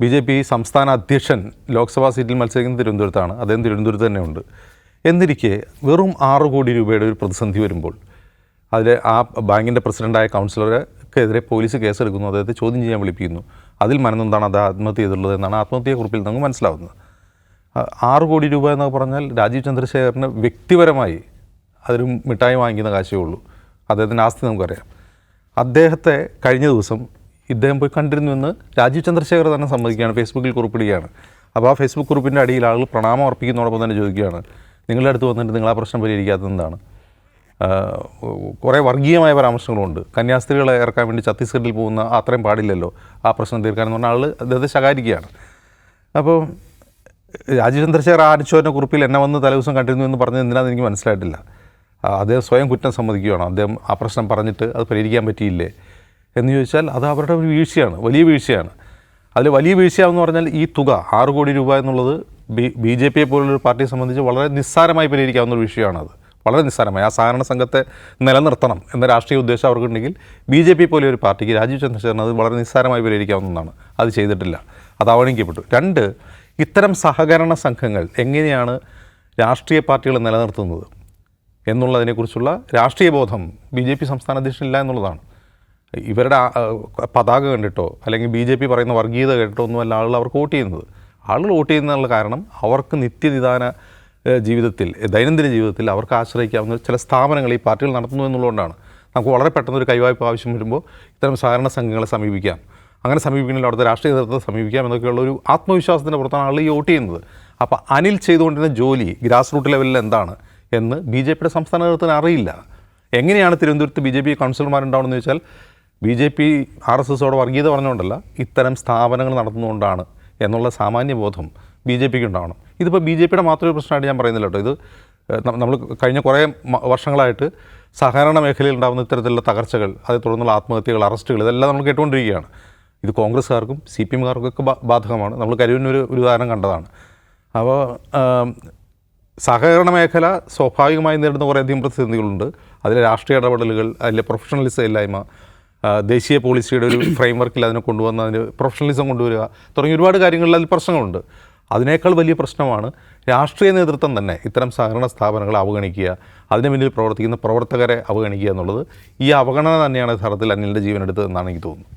B J P സംസ്ഥാന അധ്യക്ഷൻ ലോക്സഭാ സീറ്റിൽ മത്സരിക്കുന്ന തിരുവനന്തപുരത്താണ്. അദ്ദേഹം തിരുവനന്തപുരത്ത് തന്നെയുണ്ട്. എന്നിരിക്കെ വെറും ആറ് കോടി രൂപയുടെ ഒരു പ്രതിസന്ധി വരുമ്പോൾ അതിൽ ആ ബാങ്കിന്റെ പ്രസിഡന്റായ കൗൺസിലർക്കെതിരെ പോലീസ് കേസെടുക്കുന്നു. അദ്ദേഹത്തെ ചോദ്യം ചെയ്യാൻ വിളിപ്പിക്കുന്നു. അതിൽ മനന്നെന്താണ് അത് ആത്മഹത്യ ചെയ്തുള്ളത് എന്നാണ് ആത്മഹത്യയെക്കുറിപ്പിൽ നമുക്ക് മനസ്സിലാവുന്നത്. ആറ് കോടി രൂപ എന്നൊക്കെ പറഞ്ഞാൽ രാജീവ് ചന്ദ്രശേഖറിന് വ്യക്തിപരമായി അതൊരു മിഠായി വാങ്ങിക്കുന്ന കാശേ ഉള്ളൂ. അദ്ദേഹത്തിന്റെ ആസ്തി നമുക്കറിയാം. അദ്ദേഹത്തെ കഴിഞ്ഞ ദിവസം ഇദ്ദേഹം പോയി കണ്ടിരുന്നുവെന്ന് രാജീവ് ചന്ദ്രശേഖർ തന്നെ സമ്മതിക്കുകയാണ്. ഫേസ്ബുക്കിൽ കുറിപ്പിടുകയാണ്. അപ്പോൾ ആ ഫേസ്ബുക്ക് കുറിപ്പിന്റെ അടിയിൽ ആളുകൾ പ്രണാമം അർപ്പിക്കുന്നതോടൊപ്പം തന്നെ ചോദിക്കുകയാണ്. നിങ്ങളുടെ അടുത്ത് വന്നിട്ട് നിങ്ങൾ ആ പ്രശ്നം പരിഹരിക്കാത്തത് എന്താണ്? കുറേ വർഗീയമായ പരാമർശങ്ങളുണ്ട്. കന്യാസ്ത്രീകളെ ഇറക്കാൻ വേണ്ടി ഛത്തീസ്ഗഡിൽ പോകുന്ന അത്രയും പാടില്ലല്ലോ. ആ പ്രശ്നം തീർക്കാൻ എന്ന് പറഞ്ഞ ആൾ അദ്ദേഹത്തെ ശകാരിക്കുകയാണ്. അപ്പോൾ രാജീവ് ചന്ദ്രശേഖർ ആ അനുശോചന കുറിപ്പിൽ എന്നെ വന്ന് തലേദിവസം കണ്ടിരുന്നു എന്ന് പറഞ്ഞത് എന്തിനാണെന്ന് എനിക്ക് മനസ്സിലായിട്ടില്ല. അദ്ദേഹം സ്വയം കുറ്റം സമ്മതിക്കുകയാണ്. അദ്ദേഹം ആ പ്രശ്നം പറഞ്ഞിട്ട് അത് പരിഹരിക്കാൻ പറ്റിയില്ലേ? എന്ന് ചോദിച്ചാൽ അത് അവരുടെ ഒരു വീഴ്ചയാണ് വലിയ വീഴ്ചയാണ്. അതിൽ വലിയ വീഴ്ചയാണെന്ന് പറഞ്ഞാൽ ഈ തുക ആറ് കോടി രൂപ എന്നുള്ളത് ബി ബി ജെ പിയെ പോലുള്ളൊരു പാർട്ടിയെ സംബന്ധിച്ച് വളരെ നിസ്സാരമായി പരിഹരിക്കാവുന്ന ഒരു വിഷയമാണത്. വളരെ നിസ്സാരമായി. ആ സാധാരണ സംഘത്തെ നിലനിർത്തണം എന്ന രാഷ്ട്രീയ ഉദ്ദേശം അവർക്കുണ്ടെങ്കിൽ ബി ജെ പി പോലെ ഒരു പാർട്ടിക്ക് രാജീവ് ചന്ദ്രശേഖരൻ അത് വളരെ നിസ്സാരമായി പരിഹരിക്കാവുന്നതാണ് അത് ചെയ്തിട്ടില്ല. അത് അവഗണിക്കപ്പെട്ടു. രണ്ട് ഇത്തരം സഹകരണ സംഘങ്ങൾ എങ്ങനെയാണ് രാഷ്ട്രീയ പാർട്ടികൾ നിലനിർത്തുന്നത് എന്നുള്ളതിനെക്കുറിച്ചുള്ള രാഷ്ട്രീയ ബോധം ബി ജെ പി സംസ്ഥാന അധ്യക്ഷനില്ല എന്നുള്ളതാണ്. ഇവരുടെ പതാക കണ്ടിട്ടോ? അല്ലെങ്കിൽ ബി ജെ പി പറയുന്ന വർഗീയത കേട്ടോ ഒന്നുമല്ല ആളുകൾ അവർക്ക് വോട്ട് ചെയ്യുന്നത്. ആളുകൾ വോട്ട് ചെയ്യുന്നതിനുള്ള കാരണം അവർക്ക് നിത്യനിദാന ജീവിതത്തിൽ ദൈനംദിന ജീവിതത്തിൽ അവർക്ക് ആശ്രയിക്കാവുന്ന ചില സ്ഥാപനങ്ങൾ ഈ പാർട്ടികൾ നടത്തുന്നു എന്നുള്ളതുകൊണ്ടാണ്. നമുക്ക് വളരെ പെട്ടെന്ന് ഒരു കൈവായ്പ ആവശ്യം വരുമ്പോൾ ഇത്തരം സഹകരണ സംഘങ്ങളെ സമീപിക്കാം. അങ്ങനെ സമീപിക്കണമെങ്കിൽ അവിടുത്തെ രാഷ്ട്രീയ നേതൃത്വത്തെ സമീപിക്കാം എന്നൊക്കെയുള്ള ഒരു ആത്മവിശ്വാസത്തിന്റെ പുറത്താണ് ആളുകൾ ഈ വോട്ട് ചെയ്യുന്നത്. അപ്പോൾ അനിൽ ചെയ്തുകൊണ്ടിരുന്ന ജോലി ഗ്രാസ് റൂട്ട് ലെവലിൽ എന്താണ് എന്ന് ബി ജെ പിയുടെ സംസ്ഥാന നേതൃത്വത്തിന് അറിയില്ല. എങ്ങനെയാണ് തിരുവനന്തപുരത്ത് ബി ജെ പി കൗൺസിലർമാരുണ്ടാവുമെന്ന് ചോദിച്ചാൽ B J P R S എസോട് വർഗീയത പറഞ്ഞുകൊണ്ടല്ല ഇത്തരം സ്ഥാപനങ്ങൾ നടത്തുന്നതുകൊണ്ടാണ് എന്നുള്ള സാമാന്യ ബോധം ബി ജെ പിക്ക് ഉണ്ടാവണം. ഇതിപ്പോൾ ബി ജെ പിയുടെ മാത്രം ഒരു പ്രശ്നമായിട്ട് ഞാൻ പറയുന്നില്ല കേട്ടോ. ഇത് നമ്മൾ കഴിഞ്ഞ കുറേ വർഷങ്ങളായിട്ട് സഹകരണ മേഖലയിൽ ഉണ്ടാകുന്ന ഇത്തരത്തിലുള്ള തകർച്ചകൾ അതേ തുടർന്നുള്ള ആത്മഹത്യകൾ അറസ്റ്റുകൾ ഇതെല്ലാം നമ്മൾ കേട്ടുകൊണ്ടിരിക്കുകയാണ്. ഇത് കോൺഗ്രസ്സുകാർക്കും സി പി എമ്മുകാർക്കൊക്കെ ബാധകമാണ്. നമ്മൾ കരുവിനൊരു ഒരു ഉദാഹരണം കണ്ടതാണ്. അപ്പോൾ സഹകരണ മേഖല സ്വാഭാവികമായി നേരിടുന്ന കുറേയധികം പ്രതിസന്ധികളുണ്ട്. അതിലെ രാഷ്ട്രീയ ഇടപെടലുകൾ അതിലെ പ്രൊഫഷണലിസം ഇല്ലായ്മ ദേശീയ പോളിസിയുടെ ഒരു ഫ്രെയിം വർക്കിൽ അതിനെ കൊണ്ടുവന്ന് അതിന് പ്രൊഫഷണലിസം കൊണ്ടുവരിക തുടങ്ങിയ ഒരുപാട് കാര്യങ്ങളിൽ അതിൽ പ്രശ്നങ്ങളുണ്ട്. അതിനേക്കാൾ വലിയ പ്രശ്നമാണ് രാഷ്ട്രീയ നേതൃത്വം തന്നെ ഇത്തരം സഹകരണ സ്ഥാപനങ്ങളെ അവഗണിക്കുക അതിന് മുന്നിൽ പ്രവർത്തിക്കുന്ന പ്രവർത്തകരെ അവഗണിക്കുക എന്നുള്ളത് ഈ അവഗണന തന്നെയാണ് യഥാർത്ഥത്തിൽ അനിലിന്റെ ജീവനെടുത്തതെന്നാണ് എനിക്ക് തോന്നുന്നത്.